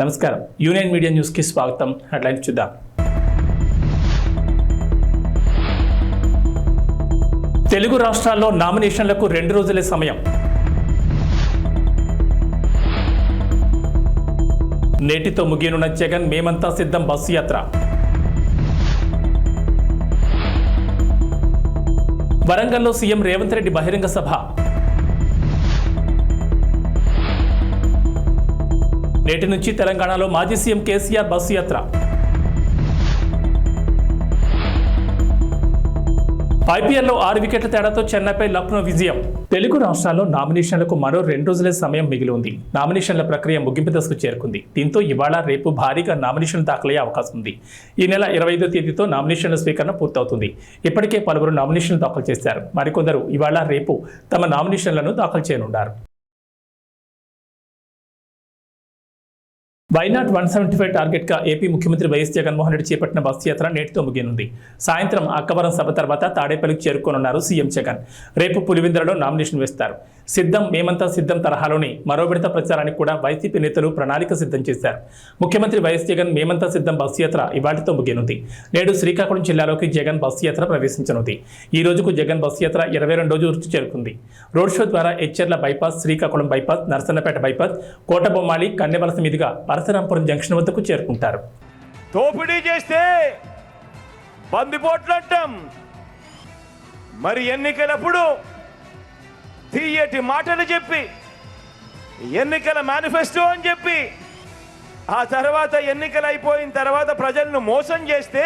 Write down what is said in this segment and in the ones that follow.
నమస్కారం. Union media న్యూస్కి స్వాగతం. హెడ్లైన్స్ చూద్దాం. తెలుగు రాష్ట్రాల్లో నామినేషన్లకు రెండు రోజులే సమయం. నేటితో ముగియనున్న జగన్ మేమంతా సిద్ధం బస్సు యాత్ర. వరంగల్లో సీఎం రేవంత్ రెడ్డి బహిరంగ సభ. నేటి నుంచి తెలంగాణలో మాజీ సీఎం కేసీఆర్ బస్సు యాత్ర. ఐపీఎల్లో ఆరు వికెట్ల తేడాతో చెన్నైపై లక్నో విజయం. తెలుగు రాష్ట్రాల్లో నామినేషన్లకు మరో రెండు రోజులే సమయం మిగిలి ఉంది. నామినేషన్ల ప్రక్రియ ముగింపు దశకు చేరుకుంది. దీంతో ఇవాళ రేపు భారీగా నామినేషన్లు దాఖలయ్యే అవకాశం ఉంది. ఈ నెల ఇరవై ఐదో తేదీతో నామినేషన్ల స్వీకరణ పూర్తవుతుంది. ఇప్పటికే పలువురు నామినేషన్లు దాఖలు చేశారు. మరికొందరు ఇవాళ రేపు తమ నామినేషన్లను దాఖలు చేయనున్నారు. Why not one seventy five టార్గెట్గా ఏపీ ముఖ్యమంత్రి వైఎస్ జగన్మోహన్ రెడ్డి చేపట్టిన బస్సు యాత్ర నేటితో ముగియనుంది. సాయంత్రం అక్కవరం సభ తర్వాత తాడేపల్లికి చేరుకోనున్నారు సీఎం జగన్. రేపు పులివెందులలో నామినేషన్ వేస్తారు. సిద్ధం మేమంతా సిద్ధం తరహాలోని మరో విడత ప్రచారానికి కూడా వైసీపీ నేతలు ప్రణాళిక సిద్ధం చేశారు. ముఖ్యమంత్రి వైఎస్ జగన్ మేమంతా సిద్ధం బస్సు యాత్ర ఇవాటితో ముగియనుంది. నేడు శ్రీకాకుళం జిల్లాలోకి జగన్ బస్సు యాత్ర ప్రవేశించనుంది. ఈ రోజుకు జగన్ బస్సు యాత్ర ఇరవై రెండు రోజు చేరుకుంది. రోడ్ షో ద్వారా Etcherla bypass Srikakulam bypass Narasannapeta bypass Kotabommali Kannevalasa మీదుగా పరశురాంపురం జంక్షన్ వద్దకు చేరుకుంటారు. దోపిడీ చేస్తే బందిపోట్లు అంటాం మరి ఎన్నికలప్పుడు తీయటి మాటలు చెప్పి ఎన్నికల మేనిఫెస్టో అని చెప్పి ఆ తర్వాత ఎన్నికలు అయిపోయిన తర్వాత ప్రజలను మోసం చేస్తే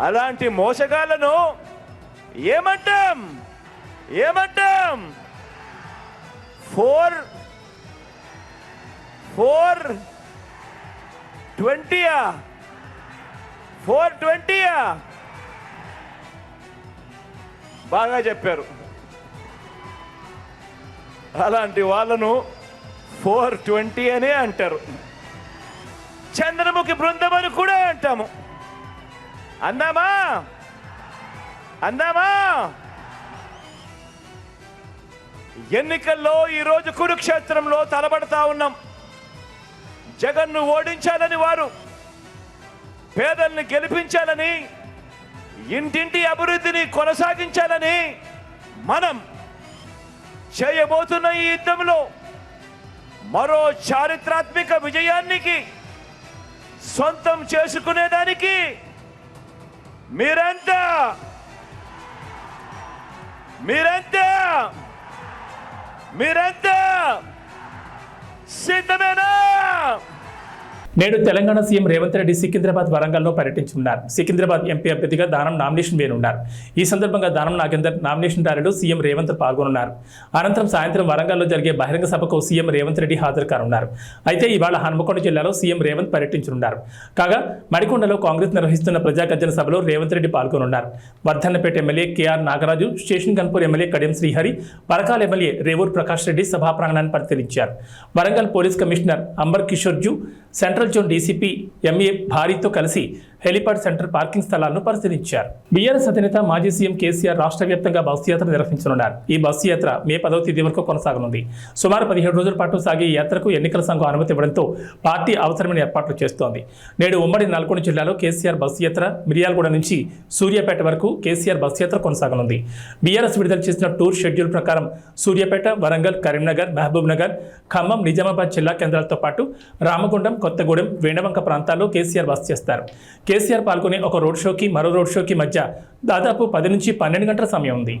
అలాంటి మోసగాళ్ళను ఏమంటాం? ఏమంటాం? ఫోర్ ఫోర్ ట్వంటీయా ఫోర్ ట్వంటీయా బాగా చెప్పారు. అలాంటి వాళ్ళను ఫోర్ ట్వంటీ అనే అంటారు. చంద్రముఖి బృందం అని కూడా అంటాము. అందామా? అందామా? ఎన్నికల్లో ఈరోజు కురుక్షేత్రంలో తలబడతా ఉన్నాం. జగన్ను ఓడించాలని వారు పేదల్ని గెలిపించాలని ఇంటింటి అభివృద్ధిని కొనసాగించాలని మనం చేయబోతున్న ఈ యుద్ధంలో మరో చారిత్రాత్మక విజయానికి సొంతం చేసుకునేదానికి మీరంతా? మీరంతా? మీరంతా? సిద్ధమేనా? నేడు తెలంగాణ సీఎం రేవంత్ రెడ్డి సికింద్రాబాద్ వరంగల్లో పర్యటించనున్నారు. సికింద్రాబాద్ ఎంపీ అభ్యర్థిగా దానం నామినేషన్ వేయనున్నారు. ఈ సందర్భంగా దానం నాగేందర్ నామినేషన్ ర్యాలీలో సీఎం రేవంత్ పాల్గొనున్నారు. అనంతరం సాయంత్రం వరంగల్లో జరిగే బహిరంగ సభకు సీఎం రేవంత్ రెడ్డి హాజరు కానున్నారు. అయితే ఇవాళ హన్మకొండ జిల్లాలో సీఎం రేవంత్ పర్యటించనున్నారు. కాగా మడికొండలో కాంగ్రెస్ నిర్వహిస్తున్న ప్రజా గర్జన సభలో Revanth Reddy పాల్గొనున్నారు. Wardhannapet MLA KR Nagaraju station Ghanpur MLA Kadiyam Srihari Parkal MLA Revur Prakash Reddy సభా ప్రాంగణాన్ని పరిశీలించారు. Warangal police commissioner Ambar Kishore Jha central zone DCP MA భారీతో కలిసి హెలిపాడ్ సెంటర్ పార్కింగ్ స్థలాలను పరిశీలించారు. బీఆర్ఎస్ అధినేత మాజీ సీఎం కేసీఆర్ రాష్ట్ర వ్యాప్తంగా బస్సు యాత్ర నిర్వహించనున్నారు. ఈ బస్సు యాత్ర మే పదవ తేదీ వరకు కొనసాగనుంది. సుమారు పదిహేడు రోజుల పాటు సాగే ఈ యాత్రకు ఎన్నికల సంఘం అనుమతి ఇవ్వడంతో పార్టీ అవసరమైన ఏర్పాట్లు చేస్తోంది. నేడు ఉమ్మడి నల్గొండ జిల్లాలో కేసీఆర్ బస్సు యాత్ర మిర్యాలగూడ నుంచి సూర్యాపేట వరకు కేసీఆర్ బస్సు యాత్ర కొనసాగనుంది. బీఆర్ఎస్ విడుదల చేసిన టూర్ షెడ్యూల్ ప్రకారం సూర్యాపేట వరంగల్ కరీంనగర్ మహబూబ్ నగర్ ఖమ్మం నిజామాబాద్ జిల్లా కేంద్రాలతో పాటు రామగుండం కొత్తగూడెం వేణవంక ప్రాంతాల్లో కేసీఆర్ బస్సు చేస్తారు. కేసీఆర్ పాల్గొనే ఒక రోడ్ షోకి మరో రోడ్ షోకి మధ్య దాదాపు పది నుంచి పన్నెండు గంటల సమయం ఉంది.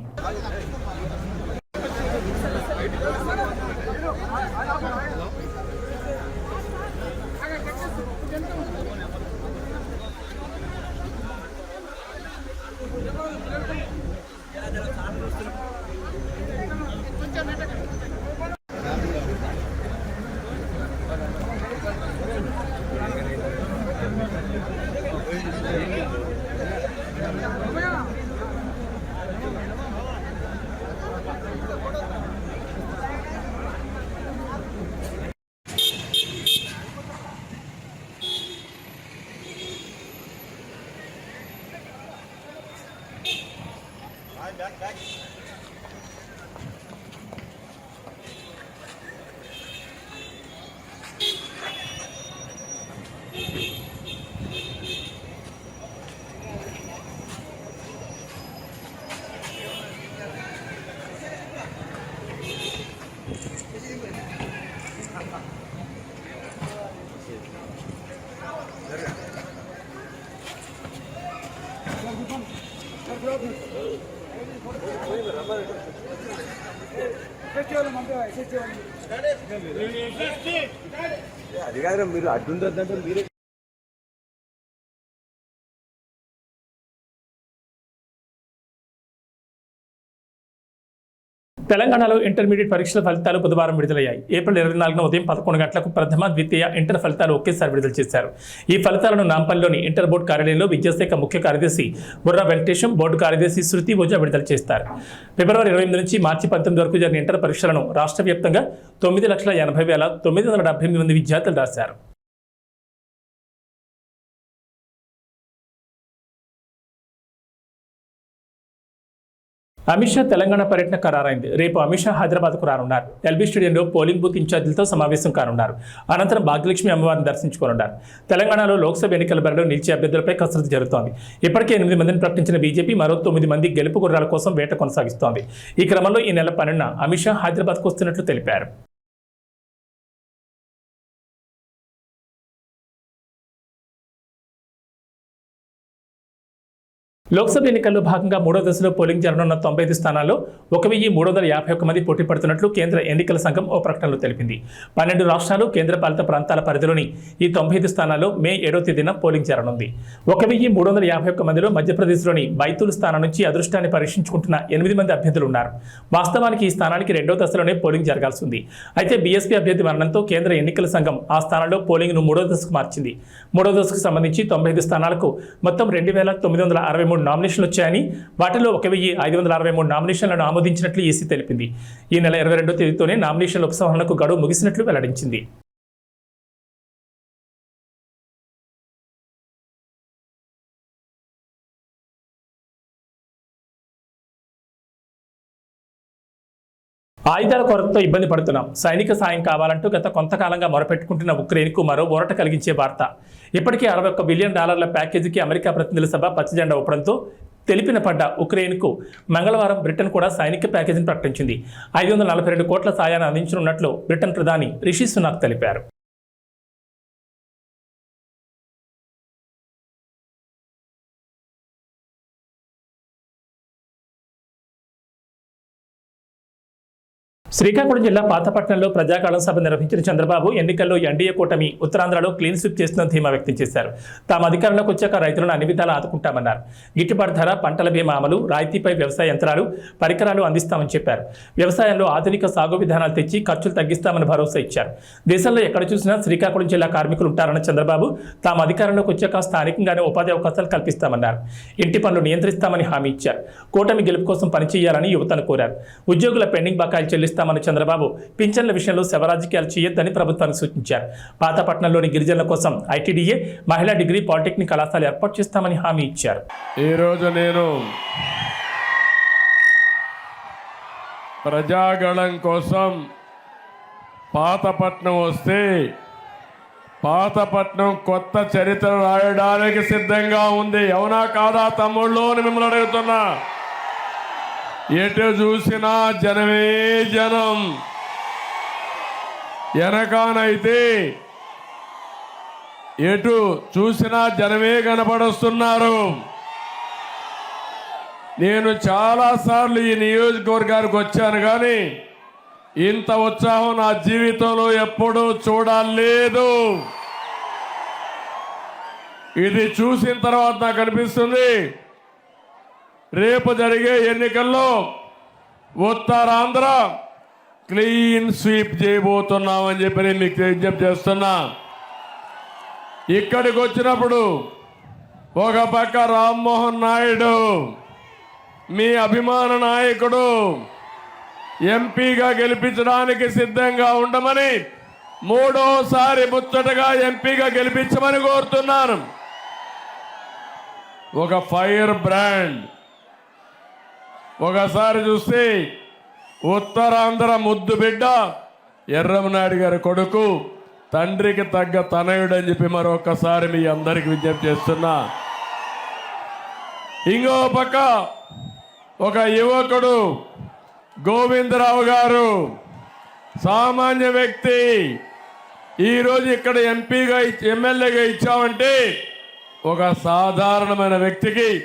back, back. మీరు అడ్డుందంటే మీరే తెలంగాణలో ఇంటర్మీడియట్ పరీక్షల ఫలితాలు బుధవారం విడుదలయ్యాయి. ఏప్రిల్ ఇరవై నాలుగున ఉదయం పదకొండు గంటలకు ప్రథమ ద్వితీయ ఇంటర్ ఫలితాలు ఒకేసారి విడుదల చేశారు. ఈ ఫలితాలను నాంపల్లిలోని ఇంటర్ బోర్డు కార్యాలయంలో విద్యాశాఖ ముఖ్య కార్యదర్శి బుర్రా వెంకటేశం బోర్డు కార్యదర్శి శృతి భోజ విడుదల చేస్తారు. ఫిబ్రవరి ఇరవై ఎనిమిది నుంచి మార్చి పంతొమ్మిది వరకు జరిగిన ఇంటర్ పరీక్షలను రాష్ట్ర వ్యాప్తంగా తొమ్మిది లక్షల ఎనభై వేల తొమ్మిది వందల డెబ్బై ఎనిమిది మంది విద్యార్థులు రాశారు. అమిత్ షా తెలంగాణ పర్యటన ఖరారైంది. రేపు అమిత్ షా హైదరాబాద్కు రానున్నారు. ఎల్బీ స్టేడియంలో పోలింగ్ బూత్ ఇన్ఛార్జీలతో సమావేశం కానున్నారు. అనంతరం భాగ్యలక్ష్మి అమ్మవారిని దర్శించుకోనున్నారు. తెలంగాణలో లోక్సభ ఎన్నికల బరిలో నిలిచే అభ్యర్థులపై కసరత్తు జరుగుతోంది. ఇప్పటికే ఎనిమిది మందిని ప్రకటించిన బీజేపీ మరో తొమ్మిది మంది గెలుపు గుర్రాల కోసం వేట కొనసాగిస్తోంది. ఈ క్రమంలో ఈ నెల పన్నెండున అమిత్ షా హైదరాబాద్కు వస్తున్నట్లు తెలిపారు. లోక్సభ ఎన్నికల్లో భాగంగా మూడో దశలో పోలింగ్ జరగనున్న తొంభై ఐదు స్థానాల్లో ఒక వెయ్యి మూడు వందల యాభై ఒక్క మంది పోటీ పడుతున్నట్లు కేంద్ర ఎన్నికల సంఘం ఓ ప్రకటనలో తెలిపింది. పన్నెండు రాష్ట్రాలు కేంద్రపాలిత ప్రాంతాల పరిధిలోని ఈ తొంభై ఐదు స్థానాల్లో మే ఏడో తేదీన పోలింగ్ జరగనుంది. ఒక వెయ్యి మూడు వందల యాభై ఒక్క మందిలో మధ్యప్రదేశ్లోని బైతూల్ స్థానం నుంచి అదృష్టాన్ని పరీక్షించుకుంటున్న ఎనిమిది మంది అభ్యర్థులు ఉన్నారు. వాస్తవానికి ఈ స్థానానికి రెండో దశలోనే పోలింగ్ జరగాల్సి ఉంది అయితే బీఎస్పీ అభ్యర్థి మరణంతో కేంద్ర ఎన్నికల సంఘం ఆ స్థానంలో పోలింగ్ను మూడో దశకు మార్చింది. మూడో దశకు సంబంధించి తొంభై ఐదు స్థానాలకు మొత్తం రెండు వేల తొమ్మిది వందల అరవై మూడు నామినేషన్లు వచ్చాయని వాటిలో ఒక వెయ్యి ఐదు వందల అరవై మూడు నామినేషన్లను ఆమోదించినట్లు ఈసీ తెలిపింది. ఈ నెల ఇరవై రెండో తేదీతోనే నామినేషన్ల ఉపసంహరణకు గడువు ముగిసినట్లు వెల్లడించింది. ఆయుధాల కొరతతో ఇబ్బంది పడుతున్నాం. సైనిక సాయం కావాలంటూ గత కొంతకాలంగా మొరపెట్టుకుంటున్న ఉక్రెయిన్కు మరో ఊరట కలిగించే వార్త. ఇప్పటికే అరవై ఒక్క బిలియన్ డాలర్ల ప్యాకేజీకి అమెరికా ప్రతినిధుల సభ పచ్చజెండా ఊపడంతో తెలిపిన పడ్డ ఉక్రెయిన్కు మంగళవారం బ్రిటన్ కూడా సైనిక ప్యాకేజీని ప్రకటించింది. ఐదు వందల నలభై రెండు కోట్ల సాయాన్ని అందించనున్నట్లు బ్రిటన్ ప్రధాని రిషి సునాక్ తెలిపారు. శ్రీకాకుళం జిల్లా పాతపట్నంలో ప్రజాకాలం సభ నిర్వహించిన చంద్రబాబు ఎన్నికల్లో ఎన్డీఏ కూటమి ఉత్తరాంధ్రలో క్లీన్ స్విప్ చేస్తున్న ధీమా వ్యక్తం చేశారు. తాము అధికారంలోకి వచ్చాక రైతులను అన్ని విధాలు ఆదుకుంటామన్నారు. గిట్టుబాటు ధర పంటల బీమా అమలు రాయితీపై వ్యవసాయ యంత్రాలు పరికరాలు అందిస్తామని చెప్పారు. వ్యవసాయంలో ఆధునిక సాగు విధానాలు తెచ్చి ఖర్చులు తగ్గిస్తామని భరోసా ఇచ్చారు. దేశంలో ఎక్కడ చూసినా శ్రీకాకుళం జిల్లా కార్మికులు ఉంటారన్న చంద్రబాబు తాము అధికారంలోకి వచ్చాక స్థానికంగానే ఉపాధి అవకాశాలు కల్పిస్తామన్నారు. ఇంటి పనులు నియంత్రిస్తామని హామీ ఇచ్చారు. కూటమి గెలుపు కోసం పనిచేయాలని యువతను కోరారు. ఉద్యోగుల పెండింగ్ బకాయిలు చేస్తామని చంద్రబాబు పింఛన్ల విషయంలో శవరాజకీయాలు చేయొద్దని ప్రభుత్వానికి సూచించారు. పాతపట్నంలోని గిరిజనుల కోసం ఐటీడీఏ మహిళా డిగ్రీ పాలిటెక్నిక్ కళాశాల ఏర్పాటు చేస్తామని హామీ ఇచ్చారు. ఈరోజు నేను ప్రజాగళం కోసం పాతపట్నం వస్తే పాతపట్నం కొత్త చరిత్ర రాయడానికి సిద్ధంగా ఉంది. అవునా కాదా తమ్ముళ్ళు అని మిమ్మల్ని అడుగుతున్నా. ఎటు చూసినా జనమే జనం. వెనకానైతే ఎటు చూసినా జనమే కనపడొస్తున్నారు. నేను చాలాసార్లు ఈ నియోజకవర్గానికి వచ్చాను కానీ ఇంత ఉత్సాహం నా జీవితంలో ఎప్పుడూ చూడలేదు. ఇది చూసిన తర్వాత నాకు అనిపిస్తుంది రేపు జరిగే ఎన్నికల్లో ఉత్తరాంధ్ర క్లీన్ స్వీప్ చేయబోతున్నామని చెప్పి నేను మీకు విజ్ఞప్తి చేస్తున్నా. ఇక్కడికి వచ్చినప్పుడు ఒక పక్క రామ్మోహన్ నాయుడు మీ అభిమాన నాయకుడు ఎంపీగా గెలిపించడానికి సిద్ధంగా ఉండమని మూడోసారి ముచ్చటగా ఎంపీగా గెలిపించమని కోరుతున్నాను. ఒక ఫైర్ బ్రాండ్ ఒకసారి చూస్తే ఉత్తరాంధ్ర ముద్దు బిడ్డ ఎర్రమనాయుడు గారి కొడుకు తండ్రికి తగ్గ తనయుడు అని చెప్పి మరొకసారి మీ అందరికి విజ్ఞప్తి చేస్తున్నా. ఇంకో పక్క ఒక యువకుడు గోవిందరావు గారు సామాన్య వ్యక్తి. ఈరోజు ఇక్కడ ఎంపీగా ఎమ్మెల్యేగా ఇచ్చామంటే ఒక సాధారణమైన వ్యక్తికి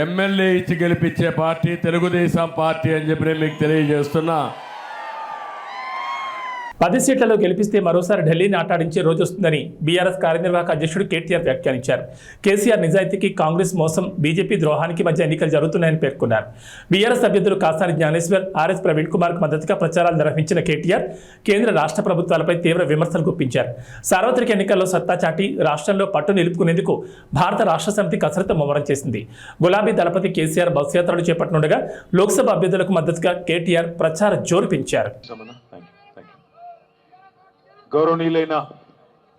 ఎమ్మెల్యే ఇచ్చి గెలిపించే పార్టీ తెలుగుదేశం పార్టీ అని చెప్పి నేను మీకు తెలియజేస్తున్నా. పది సీట్లలో గెలిపిస్తే మరోసారి ఢిల్లీని ఆటాడించే రోజు వస్తుందని బీఆర్ఎస్ కార్యనిర్వాహక అధ్యక్షుడు కేటీఆర్ వ్యాఖ్యానించారు. కేసీఆర్ నిజాయితీకి కాంగ్రెస్ మోసం బీజేపీ ద్రోహానికి మధ్య ఎన్నికలు జరుగుతున్నాయని పేర్కొన్నారు. బీఆర్ఎస్ అభ్యర్థులు కాసాని జ్ఞానేశ్వర్ ఆర్ఎస్ ప్రవీణ్ కుమార్కు మద్దతుగా ప్రచారాలు నిర్వహించిన కేటీఆర్ కేంద్ర రాష్ట్ర ప్రభుత్వాలపై తీవ్ర విమర్శలు గుప్పించారు. సార్వత్రిక ఎన్నికల్లో సత్తా చాటి రాష్ట్రంలో పట్టు నిలుపుకునేందుకు భారత రాష్ట్ర సమితి కసరత్తు ముమ్మరం చేసింది. గులాబీ దళపతి కేసీఆర్ బస్సు యాత్రలు చేపట్టనుండగా లోక్సభ అభ్యర్థులకు మద్దతుగా కేటీఆర్ ప్రచార జోరు పెంచారు. గౌరవనీయులైన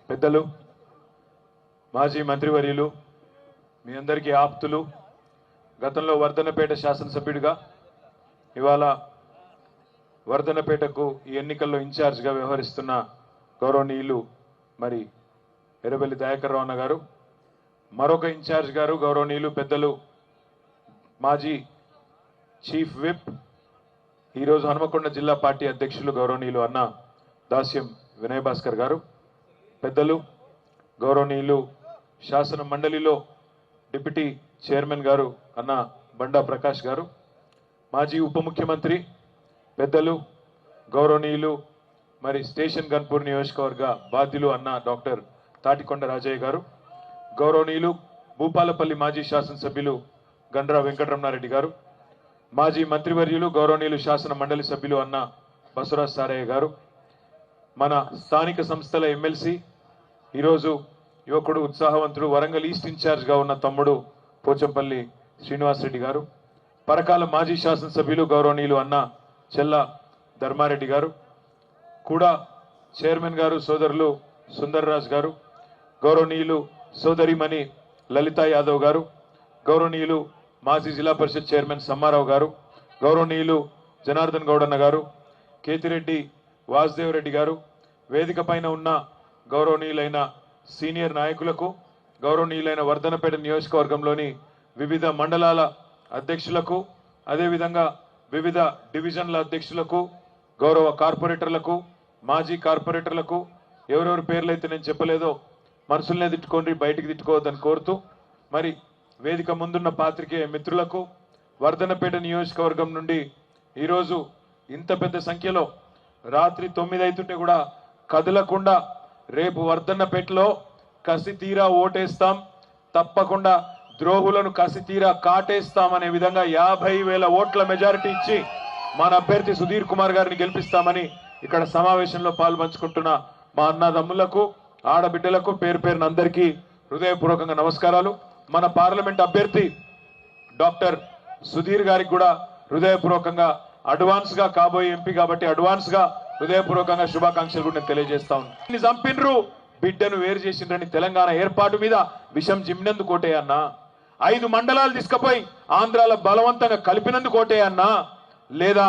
పెద్దలు మాజీ మంత్రివర్యులు మీ అందరికీ ఆప్తులు గతంలో వర్ధనపేట శాసనసభ్యుడిగా ఇవాళ వర్ధనపేటకు ఈ ఎన్నికల్లో ఇన్ఛార్జ్గా వ్యవహరిస్తున్న గౌరవనీయులు మరి ఎర్రబెల్లి దయాకర్ రావు గారు మరొక ఇన్ఛార్జ్ గారు గౌరవనీయులు పెద్దలు మాజీ చీఫ్ విప్ ఈరోజు హనుమకొండ జిల్లా పార్టీ అధ్యక్షులు గౌరవనీయులు అన్న దాస్యం వినయ్ భాస్కర్ గారు పెద్దలు గౌరవనీయులు శాసన మండలిలో డిప్యూటీ చైర్మన్ గారు అన్న బండా ప్రకాష్ గారు మాజీ ఉప ముఖ్యమంత్రి పెద్దలు గౌరవనీయులు మరి స్టేషన్ గన్పూర్ నియోజకవర్గ బాధ్యులు అన్న డాక్టర్ తాటికొండ రాజయ్య గారు గౌరవనీయులు భూపాలపల్లి మాజీ శాసనసభ్యులు గండ్రా వెంకటరమణారెడ్డి గారు మాజీ మంత్రివర్యులు గౌరవనీయులు శాసన మండలి సభ్యులు అన్న బసవరాజ్ సారయ్య గారు మన స్థానిక సంస్థల ఎమ్మెల్సీ ఈరోజు యువకుడు ఉత్సాహవంతుడు వరంగల్ ఈస్ట్ ఇన్ఛార్జ్గా ఉన్న తమ్ముడు పోచంపల్లి శ్రీనివాసరెడ్డి గారు పరకాల మాజీ శాసనసభ్యులు గౌరవనీయులు అన్న చెల్ల ధర్మారెడ్డి గారు కూడా చైర్మన్ గారు సోదరులు సుందర్రాజ్ గారు గౌరవనీయులు సోదరిమణి లలిత యాదవ్ గారు గౌరవనీయులు మాజీ జిల్లా పరిషత్ చైర్మన్ సమ్మారావు గారు గౌరవనీయులు జనార్దన్ గౌడన్న గారు కేతిరెడ్డి వాసుదేవ్ రెడ్డి గారు వేదిక పైన ఉన్న గౌరవనీయులైన సీనియర్ నాయకులకు గౌరవనీయులైన వర్ధనపేట నియోజకవర్గంలోని వివిధ మండలాల అధ్యక్షులకు అదేవిధంగా వివిధ డివిజన్ల అధ్యక్షులకు గౌరవ కార్పొరేటర్లకు మాజీ కార్పొరేటర్లకు ఎవరెవరి పేర్లైతే నేను చెప్పలేదో మనసులనే తిట్టుకోండి బయటికి తిట్టుకోవద్దని కోరుతూ మరి వేదిక ముందున్న పాత్రికేయ మిత్రులకు వర్ధనపేట నియోజకవర్గం నుండి ఈరోజు ఇంత పెద్ద సంఖ్యలో రాత్రి తొమ్మిది అవుతుంటే కూడా కదలకుండా రేపు వర్ధన్నపేటలో కసి తీరా ఓటేస్తాం. తప్పకుండా ద్రోహులను కసి తీరా కాటేస్తాం అనే విధంగా యాభై వేల ఓట్ల మెజారిటీ ఇచ్చి మన అభ్యర్థి సుధీర్ కుమార్ గారిని గెలిపిస్తామని ఇక్కడ సమావేశంలో పాల్పంచుకుంటున్న మా అన్నదమ్ములకు ఆడబిడ్డలకు పేరు పేరున అందరికీ హృదయపూర్వకంగా నమస్కారాలు. మన పార్లమెంట్ అభ్యర్థి డాక్టర్ సుధీర్ గారికి కూడా హృదయపూర్వకంగా అడ్వాన్స్గా కాబోయే ఎంపీ కాబట్టి అడ్వాన్స్గా హృదయపూర్వకంగా శుభాకాంక్షలు కూడా నేను తెలియజేస్తా ఉన్నాను చంపినరు బిడ్డను వేరు చేసిండ్రని తెలంగాణ ఏర్పాటు మీద విషం జిమ్మినందుకు కోటే అన్నా. ఐదు మండలాలు తీసుకుపోయి ఆంధ్రాలో బలవంతంగా కలిపినందుకు కోటే అన్నా. లేదా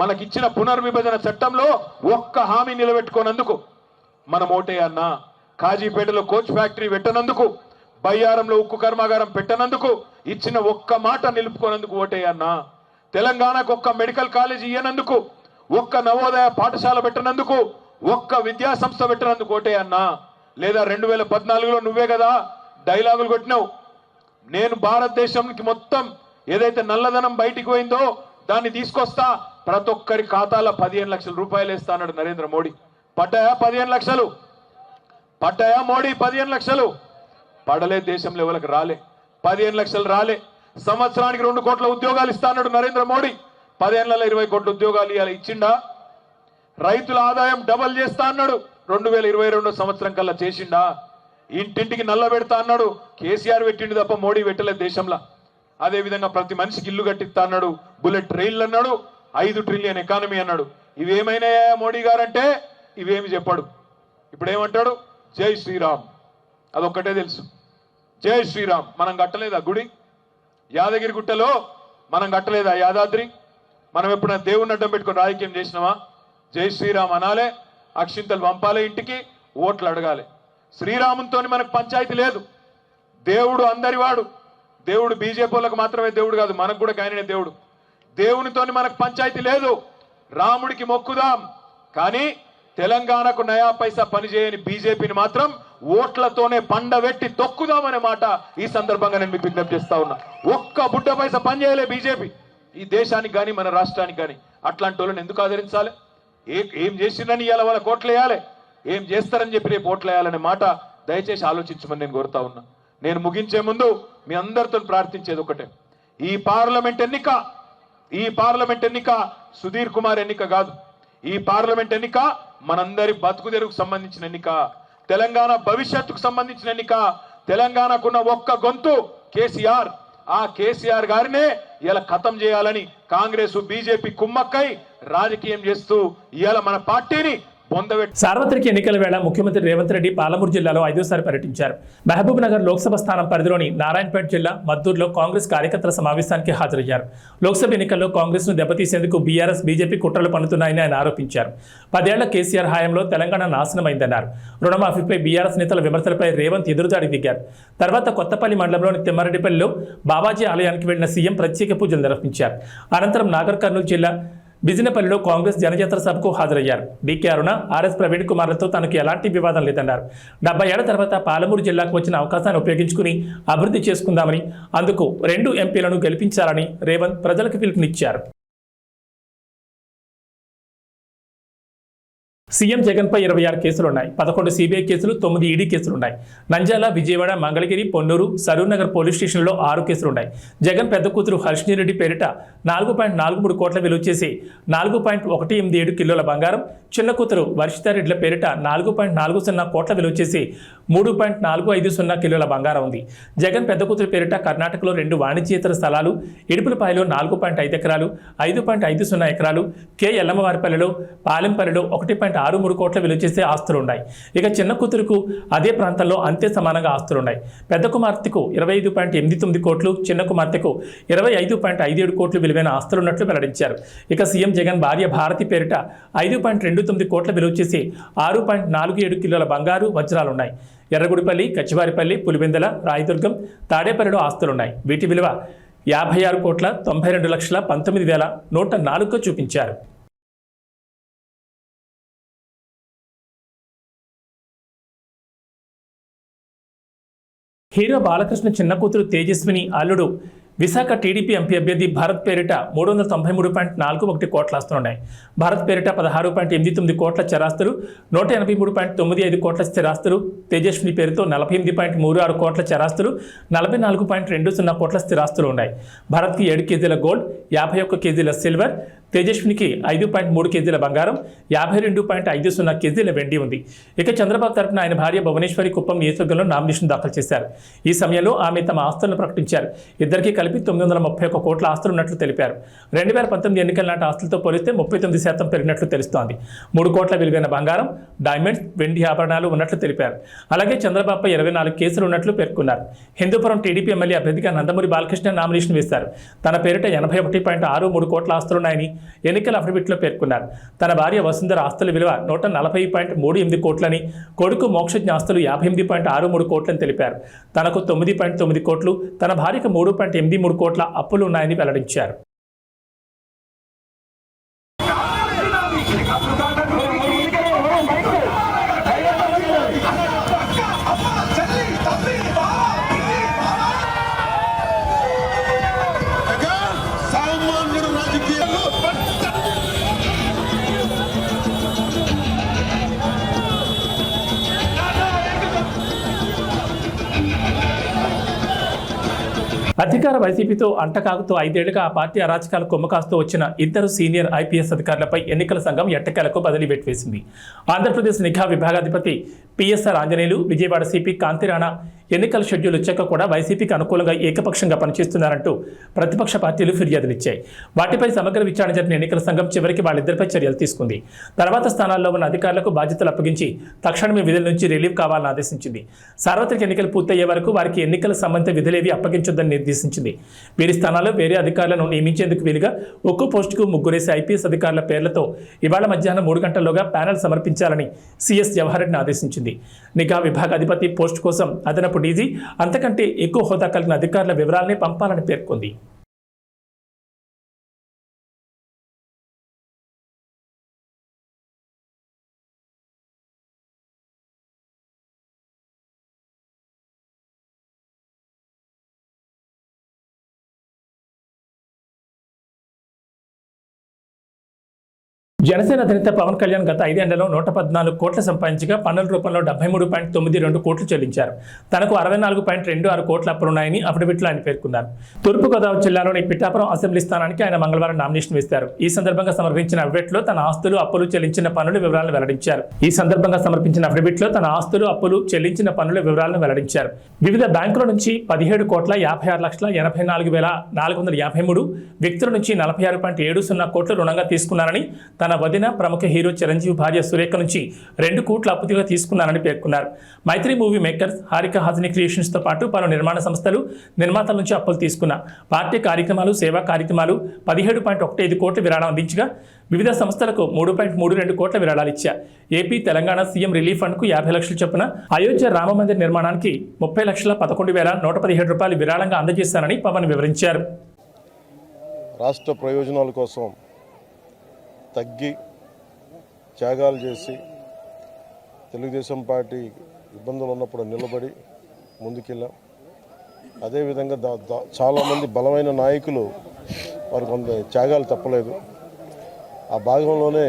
మనకిచ్చిన పునర్విభజన చట్టంలో ఒక్క హామీ నిలబెట్టుకోనందుకు మనం ఓటే అన్నా. కాజీపేటలో కోచ్ ఫ్యాక్టరీ పెట్టనందుకు బయ్యారంలో ఉక్కు కర్మాగారం పెట్టనందుకు ఇచ్చిన ఒక్క మాట నిలుపుకోనందుకు ఓటే అన్నా. తెలంగాణకు ఒక్క మెడికల్ కాలేజ్ ఇయ్యనందుకు ఒక్క నవోదయ పాఠశాల పెట్టినందుకు ఒక్క విద్యా సంస్థ పెట్టినందుకు ఓటే అన్నా? లేదా రెండు వేల పద్నాలుగులో నువ్వే కదా డైలాగులు కొట్టినావు. నేను భారతదేశానికి మొత్తం ఏదైతే నల్లధనం బయటికి పోయిందో దాన్ని తీసుకొస్తా. ప్రతి ఒక్కరి ఖాతాలో పదిహేను లక్షల రూపాయలు వేస్తా అన్నాడు నరేంద్ర మోడీ. పడ్డాయా పదిహేను లక్షలు? పడ్డాయా మోడీ పదిహేను లక్షలు? పడలే దేశంలో ఎవరికి రాలే. పదిహేను లక్షలు రాలే. సంవత్సరానికి రెండు కోట్ల ఉద్యోగాలు ఇస్తా అన్నాడు నరేంద్ర మోడీ. పదిహేనులలో ఇరవై కోట్ల ఉద్యోగాలు ఇవాళ ఇచ్చిండా? రైతుల ఆదాయం డబల్ చేస్తా అన్నాడు. రెండు వేల ఇరవై రెండో సంవత్సరం కల్లా చేసిండా? ఇంటింటికి నల్ల పెడతా అన్నాడు. కేసీఆర్ పెట్టిండు తప్ప మోడీ పెట్టలేదు దేశంలో. అదే విధంగా ప్రతి మనిషికి ఇల్లు కట్టిస్తా అన్నాడు. బుల్లెట్ రైళ్ళు అన్నాడు. ఐదు ట్రిలియన్ ఎకానమీ అన్నాడు. ఇవేమైనాయా మోడీ గారంటే? ఇవేమి చెప్పాడు. ఇప్పుడు ఏమంటాడు జై శ్రీరామ్. అదొక్కటే తెలుసు. జై శ్రీరామ్. మనం కట్టలేదా గుడి? యాదగిరి గుట్టలో మనం కట్టలేదా యాదాద్రి? మనం ఎప్పుడైనా దేవుని అడ్డం పెట్టుకొని రాజకీయం చేసినామా? జై శ్రీరామ్ అనాలే అక్షింతలు పంపాలే ఇంటికి ఓట్లు అడగాలి. శ్రీరామునితో మనకు పంచాయతీ లేదు. దేవుడు అందరివాడు దేవుడు బీజేపీలకు మాత్రమే దేవుడు కాదు మనకు కూడా ఆయననే దేవుడు. దేవునితోని మనకు పంచాయతీ లేదు. రాముడికి మొక్కుదాం. కానీ తెలంగాణకు నయా పైసా పనిచేయని బీజేపీని మాత్రం ఓట్లతోనే పండబెట్టి తొక్కుదామనే మాట ఈ సందర్భంగా నేను మీకు విజ్ఞప్తి చేస్తా ఉన్నా. ఒక్క బుడ్డ పైసా పనిచేయలే బీజేపీ. ఈ దేశానికి కానీ మన రాష్ట్రానికి కానీ అట్లాంటి వాళ్ళని ఎందుకు ఆదరించాలి? ఏ ఏం చేసిందని ఇవాళ వాళ్ళ కోట్లు వేయాలి? ఏం చేస్తారని చెప్పి రేపు ఓట్లు వేయాలనే మాట దయచేసి ఆలోచించమని నేను కోరుతా ఉన్నా. నేను ముగించే ముందు మీ అందరితో ప్రార్థించేది ఒకటే. ఈ పార్లమెంట్ ఎన్నిక ఈ పార్లమెంట్ ఎన్నిక సుధీర్ కుమార్ ఎన్నిక కాదు. ఈ పార్లమెంట్ ఎన్నిక మనందరి బతుకుదెరుకు సంబంధించిన ఎన్నిక తెలంగాణ భవిష్యత్తుకు సంబంధించిన ఎన్నిక తెలంగాణకున్న ఒక్క గొంతు కేసీఆర్. ఆ కేసీఆర్ గారినే ఇలా ఖతం చేయాలని కాంగ్రెస్ బీజేపీ కుమ్మక్కై రాజకీయం చేస్తూ ఇవాళ మన పార్టీని పొందబెట్టి సార్వత్రిక ఎన్నికల వేళ ముఖ్యమంత్రి రేవంత్ రెడ్డి పాలమూరు జిల్లాలో ఐదోసారి పర్యటించారు. మహబూబ్ నగర్ లోక్సభ స్థానం పరిధిలోని నారాయణపేట జిల్లా మద్దూరులో కాంగ్రెస్ కార్యకర్తల సమావేశానికి హాజరయ్యారు. లోక్సభ ఎన్నికల్లో కాంగ్రెస్ను దెబ్బతీసేందుకు బీఆర్ఎస్ బీజేపీ కుట్రలు పన్నుతున్నాయని ఆయన ఆరోపించారు. పదేళ్ళ కేసీఆర్ హయాంలో తెలంగాణ నాశనమైందన్నారు. రుణమాఫీపై బీఆర్ఎస్ నేతల విమర్శలపై రేవంత్ ఎదురుదాడి దిగారు. తర్వాత కొత్తపల్లి మండలంలోని తిమ్మారెడ్డిపల్లిలో బాబాజీ ఆలయానికి వెళ్ళిన సీఎం ప్రత్యేక పూజలు నిర్వహించారు. అనంతరం నాగర్ కర్నూలు జిల్లా బిజినపల్లిలో కాంగ్రెస్ జనజాతర సభకు హాజరయ్యారు. డీకే అరుణ ఆర్ఎస్ ప్రవీణ్ కుమార్లతో తనకు ఎలాంటి వివాదం లేదన్నారు. డెబ్బై ఏళ్ళ తర్వాత పాలమూరు జిల్లాకు వచ్చిన అవకాశాన్ని ఉపయోగించుకుని అభివృద్ధి చేసుకుందామని అందుకు రెండు ఎంపీలను గెలిపించాలని రేవంత్ ప్రజలకు పిలుపునిచ్చారు. సీఎం జగన్పై ఇరవై ఆరు కేసులున్నాయి. పదకొండు సిబిఐ కేసులు తొమ్మిది ఈడీ కేసులున్నాయి. నంజాల విజయవాడ మంగళగిరి పొన్నూరు సరూర్ నగర్ పోలీస్ స్టేషన్లో ఆరు కేసులున్నాయి. జగన్ పెద్ద కూతురు హర్షిని రెడ్డి పేరిట నాలుగు పాయింట్ నాలుగు మూడు కోట్ల విలువ చేసి నాలుగు పాయింట్ ఒకటి ఎనిమిది ఏడు కిలోల బంగారం చిన్న కూతురు వర్షితారెడ్డిల పేరిట నాలుగు పాయింట్ నాలుగు సున్నా కోట్ల విలువ చేసి మూడు పాయింట్ నాలుగు ఐదు సున్నా కిలోల బంగారం ఉంది. జగన్ పెద్ద కూతురు పేరిట కర్ణాటకలో రెండు వాణిజ్యేతర స్థలాలు ఇడుపులపాయలో నాలుగు పాయింట్ ఐదు ఎకరాలు ఐదు పాయింట్ ఐదు సున్నా ఎకరాలు కె ఎల్లమ్మవారిపల్లెలో పాలెంపల్లిలో ఒకటి పాయింట్ ఆరు మూడు కోట్ల విలువ చేసే ఆస్తులు ఉన్నాయి ఇక చిన్న కూతురుకు అదే ప్రాంతంలో అంతే సమానంగా ఆస్తులు ఉన్నాయి పెద్ద కుమార్తెకు ఇరవై ఐదు పాయింట్ ఎనిమిది తొమ్మిది కోట్లు చిన్న కుమార్తెకు ఇరవై ఐదు పాయింట్ ఐదు ఏడు కోట్లు విలువైన ఆస్తులు ఉన్నట్లు వెల్లడించారు. ఇక సీఎం జగన్ భార్య భారతి పేరిట ఐదు పాయింట్ రెండు తొమ్మిది కోట్ల విలువ చేసి ఆరు పాయింట్ నాలుగు ఏడు కిలోల బంగారు వజ్రాలు ఉన్నాయి ఎర్రగుడిపల్లి కచ్చివారిపల్లి పులివెందల రాయదుర్గం తాడేపల్లిలో ఆస్తులున్నాయి. వీటి విలువ యాభై ఆరు కోట్ల తొంభై రెండు లక్షల పంతొమ్మిది వేల నూట నాలుగుగా చూపించారు. హీరో బాలకృష్ణ చిన్న కూతురు తేజస్విని అల్లుడు విశాఖ టీడీపీ ఎంపీ అభ్యర్థి భారత్ పేరిట మూడు వందల తొంభై మూడు పాయింట్ నాలుగు ఒకటి కోట్ల ఆస్తులున్నాయి భారత్ పేరిట పదహారు పాయింట్ ఎనిమిది తొమ్మిది కోట్ల చరాస్తులు నూట ఎనభై మూడు పాయింట్ తొమ్మిది ఐదు కోట్ల స్థిరాస్తులు తేజస్విని పేరుతో నలభై ఎనిమిది పాయింట్ మూడు ఆరు కోట్ల చరాస్తులు నలభై నాలుగు పాయింట్ రెండు సున్నా కోట్ల స్థిరాస్తులు ఉన్నాయి. భారత్కి ఏడు కేజీల గోల్డ్ యాభై ఒక్క కేజీల సిల్వర్ తేజస్వినికి ఐదు పాయింట్ మూడు కేజీల బంగారం యాభై రెండు పాయింట్ ఐదు సున్నా కేజీల వెండి ఉంది. ఇక చంద్రబాబు తరపున ఆయన భార్య భువనేశ్వరి కుప్పం నియోజకవర్గంలో నామినేషన్ దాఖలు చేశారు. ఈ సమయంలో ఆమె తమ ఆస్తులను ప్రకటించారు. ఇద్దరికీ కలిపి తొమ్మిది వందల ముప్పై ఒక్క కోట్ల ఆస్తులు ఉన్నట్లు తెలిపారు. రెండు వేల పంతొమ్మిది ఎన్నికల నాటి ఆస్తులతో పోలిస్తే ముప్పై తొమ్మిది శాతం పెరిగినట్లు తెలుస్తోంది. మూడు కోట్ల విలువైన బంగారం డైమండ్స్ వెండి ఆభరణాలు ఉన్నట్లు తెలిపారు. అలాగే చంద్రబాబు ఇరవై నాలుగు కేసులు ఉన్నట్లు పేర్కొన్నారు. హిందూపురం టీడీపీ ఎమ్మెల్యే అభ్యర్థిగా నందమూరి బాలకృష్ణ నామినేషన్ వేశారు. తన పేరిట ఎనభై ఒకటి పాయింట్ ఆరు మూడు కోట్ల ఆస్తులున్నాయని ఎన్నికల అఫిడవిట్లో పేర్కొన్నారు. తన భార్య వసుంధర ఆస్తుల విలువ నూట నలభై పాయింట్ మూడు ఎనిమిది కోట్లని కొడుకు మోక్షజ్ఞ ఆస్తులు యాభై ఎనిమిది పాయింట్ ఆరు మూడు కోట్లని తెలిపారు. తనకు తొమ్మిది పాయింట్ తొమ్మిది కోట్లు తన భార్యకు మూడు పాయింట్ ఎనిమిది మూడు కోట్ల అప్పులు ఉన్నాయని వెల్లడించారు. అధికార వైసీపీతో అంటకాగుతూ ఐదేళ్ళుగా ఆ పార్టీ అరాచకాలు కొమ్మకాస్తూ వచ్చిన ఇద్దరు సీనియర్ ఐపీఎస్ అధికారులపై ఎన్నికల సంఘం ఎట్టకేలకు బదిలీ పెట్టివేసింది వేసింది ఆంధ్రప్రదేశ్ నిఘా విభాగాధిపతి పిఎస్ఆర్ ఆంజనేయులు విజయవాడ సిపి కాంతిరాణా ఎన్నికల షెడ్యూల్ వచ్చాక కూడా వైసీపీకి అనుకూలంగా ఏకపక్షంగా పనిచేస్తున్నారంటూ ప్రతిపక్ష పార్టీలు ఫిర్యాదులిచ్చాయి. వాటిపై సమగ్ర విచారణ జరిపిన ఎన్నికల సంఘం చివరికి వాళ్ళిద్దరిపై చర్యలు తీసుకుంది. తర్వాత స్థానాల్లో ఉన్న అధికారులకు బాధ్యతలు అప్పగించి తక్షణమే విధుల నుంచి రిలీవ్ కావాలని ఆదేశించింది. సార్వత్రిక ఎన్నికలు పూర్తయ్యే వరకు వారికి ఎన్నికల సంబంధిత విధులేవి అప్పగించొద్దని నిర్దేశించింది. వీరి స్థానాల్లో వేరే అధికారులను నియమించేందుకు వీలుగా ఒక్కో పోస్టుకు ముగ్గురేసి ఐపీఎస్ అధికారుల పేర్లతో ఇవాళ మధ్యాహ్నం మూడు గంటల్లోగా ప్యానెల్ సమర్పించాలని సీఎస్ జవహర్ రెడ్డిని ఆదేశించింది. నిఘా విభాగాధిపతి పోస్టు కోసం అదనపు డీజీ అంతకంటే ఎక్కువ హోదా కలిగిన అధికారుల వివరాలనే పంపాలని పేర్కొంది. జనసేన అధినేత పవన్ కళ్యాణ్ గత ఐదేళ్ళలో నూట పద్నాలుగు కోట్ల సంపాదించగా పన్నుల రూపంలో డెబ్బై మూడు పాయింట్ తొమ్మిది రెండు కోట్లు చెల్లించారు. తనకు అరవై నాలుగు పాయింట్ రెండు ఆరు కోట్ల అప్పులున్నాయని అఫిడవిట్లో ఆయన పేర్కొన్నారు. తూర్పుగోదావరి జిల్లాలోని పిఠాపురం అసెంబ్లీ స్థానానికి ఆయన మంగళవారం నామినేషన్ వేశారు. ఈ సందర్భంగా సమర్పించిన అఫిడవిట్లో తన ఆస్తులు అప్పులు చెల్లించిన పన్నుల వివరాలను వెల్లడించారు. ఈ సందర్భంగా సమర్పించిన అఫిడవిట్లో తన ఆస్తులు అప్పులు చెల్లించిన పన్నుల వివరాలను వెల్లడించారు. వివిధ బ్యాంకుల నుంచి పదిహేడు కోట్ల యాభై ఆరు లక్షల ఎనభై నాలుగు వేల నాలుగు వందల యాభై మూడు వ్యక్తుల నుంచి నలభై ఆరు పాయింట్ ఏడు సున్నా కోట్లు రుణంగా తీసుకున్నారని తన వదిన ప్రముఖ హీరో చిరంజీవి భార్య సురేఖ నుంచి రెండు కోట్ల అప్పుగా తీసుకున్నారని పేర్కొన్నారు. మైత్రి మూవీ మేకర్స్ హారిక హాజనీ క్రియేషన్స్తో పాటు పలు నిర్మాణ సంస్థలు నిర్మాతల నుంచి అప్పులు తీసుకున్న పార్టీ కార్యక్రమాలు సేవా కార్యక్రమాలు పదిహేడు పాయింట్ ఒకటి ఐదు కోట్ల విరాళం అందించగా వివిధ సంస్థలకు మూడు పాయింట్ మూడు రెండు కోట్ల విరాళాలు ఇచ్చా ఏపీ తెలంగాణ సీఎం రిలీఫ్ ఫండ్కు యాభై లక్షలు చొప్పున అయోధ్య రామ మందిర్ నిర్మాణానికి ముప్పై లక్షల పదకొండు వేల నూట పదిహేడు రూపాయలు విరాళంగా అందజేశానని పవన్ వివరించారు. రాష్ట్ర ప్రయోజనాల కోసం తగ్గి త్యాగాలు చేసి తెలుగుదేశం పార్టీ ఇబ్బందులు ఉన్నప్పుడు నిలబడి ముందుకెళ్ళాం. అదేవిధంగా దా దా చాలామంది బలమైన నాయకులు వారు కొంత త్యాగాలు తప్పలేదు. ఆ భాగంలోనే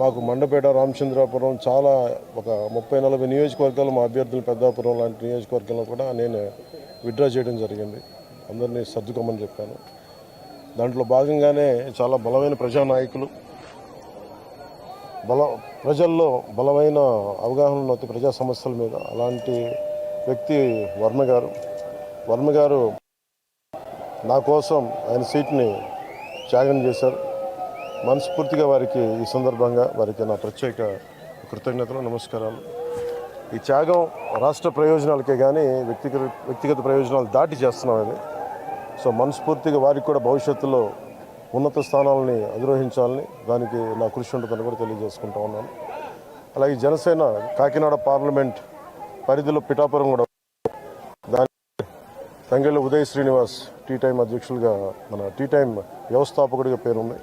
మాకు మండపేట రామచంద్రాపురం చాలా ఒక ముప్పై నలభై నియోజకవర్గాలు మా అభ్యర్థులు పెద్దాపురం లాంటి నియోజకవర్గంలో కూడా నేను విత్డ్రా చేయడం జరిగింది. అందరినీ సర్దుకోమని చెప్పాను. దాంట్లో భాగంగానే చాలా బలమైన ప్రజానాయకులు. బల ప్రజల్లో బలమైన అవగాహన ఉన్నది ప్రజా సమస్యల మీద. అలాంటి వ్యక్తి వర్మ గారు. వర్మ గారు నా కోసం ఆయన సీట్ని త్యాగం చేశారు. మనస్ఫూర్తిగా వారికి ఈ సందర్భంగా వారికి నా ప్రత్యేక కృతజ్ఞతలు నమస్కారాలు. ఈ త్యాగం రాష్ట్ర ప్రయోజనాలకే కానీ వ్యక్తిగత వ్యక్తిగత ప్రయోజనాలు దాటి చేస్తున్నాం అది. సో మనస్ఫూర్తిగా వారికి కూడా భవిష్యత్తులో ఉన్నత స్థానాలని అధిరోహించాలని దానికి నా కృషి ఉంటుందని కూడా తెలియజేసుకుంటా ఉన్నాను. అలాగే జనసేన కాకినాడ పార్లమెంట్ పరిధిలో పిఠాపురం కూడా దాని తంగెళ్ళ ఉదయ్ శ్రీనివాస్ టీ టైం అధ్యక్షులుగా మన టీ టైం వ్యవస్థాపకుడిగా పేరుంది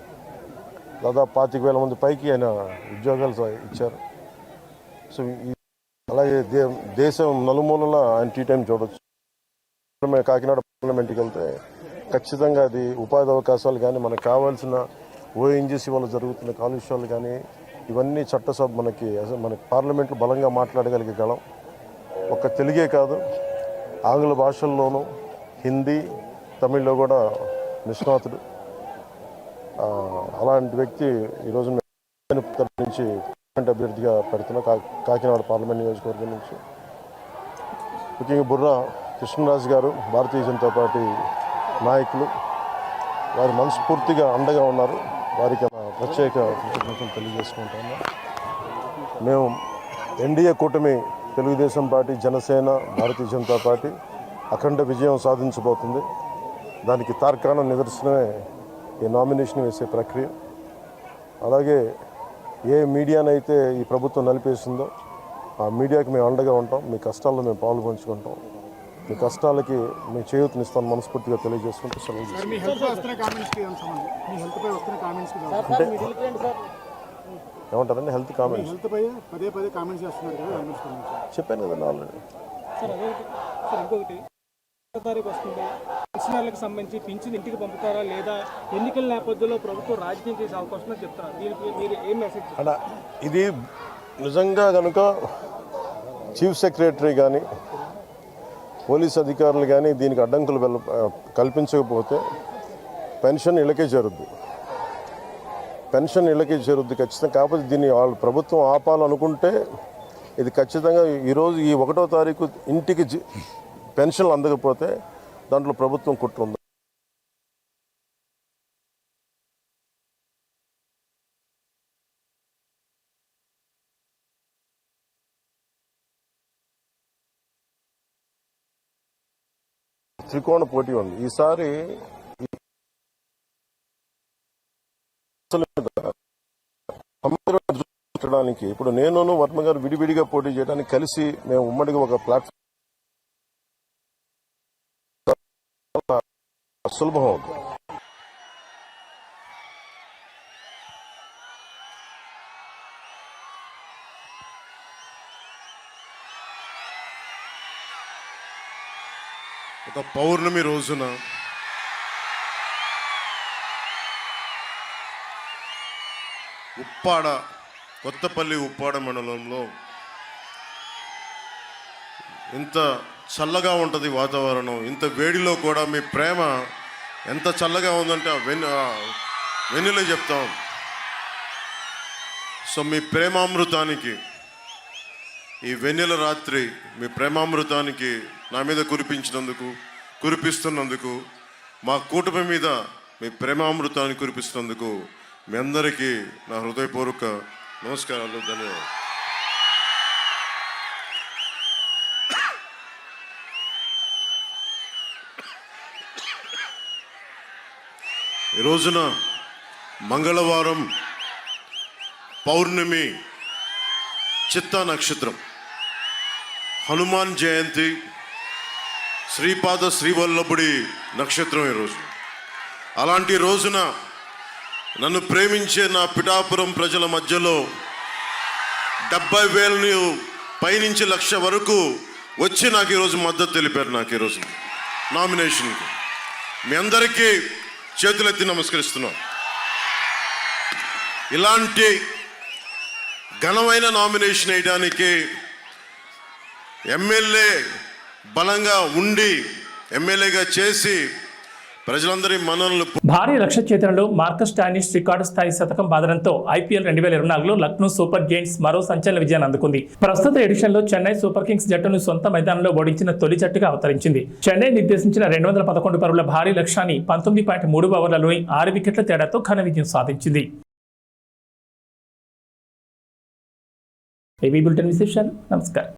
దాదాపు పాతిక వేల మంది పైకి ఆయన ఉద్యోగాలు ఇచ్చారు. సో అలాగే దే దేశం నలుమూలలా ఆయన టీ టైం చూడొచ్చు. కాకినాడ పార్లమెంట్కి వెళ్తే ఖచ్చితంగా అది ఉపాధి అవకాశాలు కానీ మనకు కావాల్సిన ఓఎన్జీసీ వల్ల జరుగుతున్న కాలుష్యాలు కానీ ఇవన్నీ చట్టసభ మనకి అసలు మనకి పార్లమెంట్లో బలంగా మాట్లాడగలిగే గలం ఒక్క తెలుగే కాదు ఆంగ్ల భాషల్లోనూ హిందీ తమిళ్ళో కూడా నిష్ణాతుడు. అలాంటి వ్యక్తి ఈరోజు నుంచి పార్లమెంట్ అభ్యర్థిగా పెడుతున్నా కాకినాడ పార్లమెంట్ నియోజకవర్గం నుంచి. ముఖ్యంగా బుర్రా కృష్ణరాజు గారు భారతీయ జనతా పార్టీ నాయకులు వారు మనస్ఫూర్తిగా అండగా ఉన్నారు. వారికి ప్రత్యేక కృతజ్ఞతలు తెలియజేసుకుంటాము మేము ఎన్డీఏ కూటమి తెలుగుదేశం పార్టీ జనసేన భారతీయ జనతా పార్టీ అఖండ విజయం సాధించబోతుంది. దానికి తార్కాణ నిదర్శనమే ఈ నామినేషన్ వేసే ప్రక్రియ. అలాగే ఏ మీడియానైతే ఈ ప్రభుత్వం నలిపేసిందో ఆ మీడియాకి మేము అండగా ఉంటాం. మీ కష్టాల్లో మేము పాలు పంచుకుంటాం మీ కష్టాలకి మేము చేయూతనిస్తాను మనస్ఫూర్తిగా తెలియజేసుకుంటూ సెలవు తీసుకుంటాం. మీ హెల్త్ పై వస్తున్న కామెంట్స్కి ఏం సంబంధం? మీ హెల్త్ పై వస్తున్న కామెంట్స్కి ఏమంటారండి? Health comments. చెప్పాను కదండి ఆల్రెడీ. సార్ అదొకటి సార్ ఇంకొకటి. ఒకటో తారీఖు వస్తుంది. పెన్షనర్లకు సంబంధించి పింఛన్ ఇంటికి పంపుతారా లేదా ఎన్నికల నేపథ్యంలో ప్రభుత్వం రాజకీయం చేసే అవకాశం చెప్తారు దీనికి మీరు ఏం మెసేజ్ అలా ఇది నిజంగా కనుక చీఫ్ సెక్రటరీ కానీ పోలీస్ అధికారులు కానీ దీనికి అడ్డంకులు కల్పించకపోతే పెన్షన్ ఇళ్ళకే చేరుద్ది. పెన్షన్ ఇళ్ళకే చేరుద్ది ఖచ్చితంగా. కాకపోతే దీన్ని వాళ్ళు ప్రభుత్వం ఆపాలనుకుంటే ఇది ఖచ్చితంగా ఈరోజు ఈ ఒకటో తారీఖు ఇంటికి పెన్షన్లు అందకపోతే దాంట్లో ప్రభుత్వం కుట్ర త్రికోణ పోటీ ఉంది. ఈసారి ఈ ఇప్పుడు నేను వర్మ గారు విడివిడిగా పోటీ చేయడానికి కలిసి మేము ఉమ్మడిగా ఒక ప్లాట్ఫామ్ సులభం అవుతుంది. ఒక పౌర్ణమి రోజున ఉప్పాడ కొత్తపల్లి ఉప్పాడ మండలంలో ఇంత చల్లగా ఉంటుంది వాతావరణం ఇంత వేడిలో కూడా మీ ప్రేమ ఎంత చల్లగా ఉందంటే ఆ వెన్ను వెన్నులే చెప్తాం. సో మీ ప్రేమామృతానికి ఈ వెన్నెల రాత్రి మీ ప్రేమామృతానికి నా మీద కురిపించినందుకు కురిపిస్తున్నందుకు మా కూటమి మీద మీ ప్రేమామృతాన్ని కురిపిస్తున్నందుకు మీ అందరికీ నా హృదయపూర్వక నమస్కారాలు ధన్యవాదాలు. ఈ రోజున మంగళవారం పౌర్ణమి చిత్తా నక్షత్రం. హనుమాన్ జయంతి శ్రీపాద శ్రీవల్లభుడి నక్షత్రం ఈరోజు అలాంటి రోజున నన్ను ప్రేమించే నా పిఠాపురం ప్రజల మధ్యలో డెబ్బై వేలని పైనుంచి లక్ష వరకు వచ్చి నాకు ఈరోజు మద్దతు తెలిపారు నాకు ఈరోజు నామినేషన్కి మీ అందరికీ చేతులెత్తి నమస్కరిస్తున్నాం. ఇలాంటి ఘనమైన నామినేషన్ వేయడానికి ఎమ్మెల్యే బలంగా ఉండి ఎమ్మెల్యేగా చేసి ప్రజలందరి మనల్ని భారీ లక్ష్య చేతనలో మార్కస్ స్టానిష్ రికార్డు స్థాయి శతకం బాధడంతో ఐపీఎల్ రెండు వేల ఇరవై నాలుగులో లక్నో సూపర్ జైంట్స్ మరో సంచలన విజయాన్ని అందుకుంది. ప్రస్తుత ఎడిషన్లో చెన్నై సూపర్ కింగ్స్ జట్టును సొంత మైదానంలో ఓడించిన తొలి జట్టుగా అవతరించింది. చెన్నై నిర్దేశించిన రెండు వందల పదకొండు పరుల భారీ లక్ష్యాన్ని పంతొమ్మిది పాయింట్ మూడు ఓవర్లలోని ఆరు వికెట్ల తేడాతో ఘన విజయం సాధించింది. ఏబీ బులెటిన్ విశేషాలు. నమస్కారం.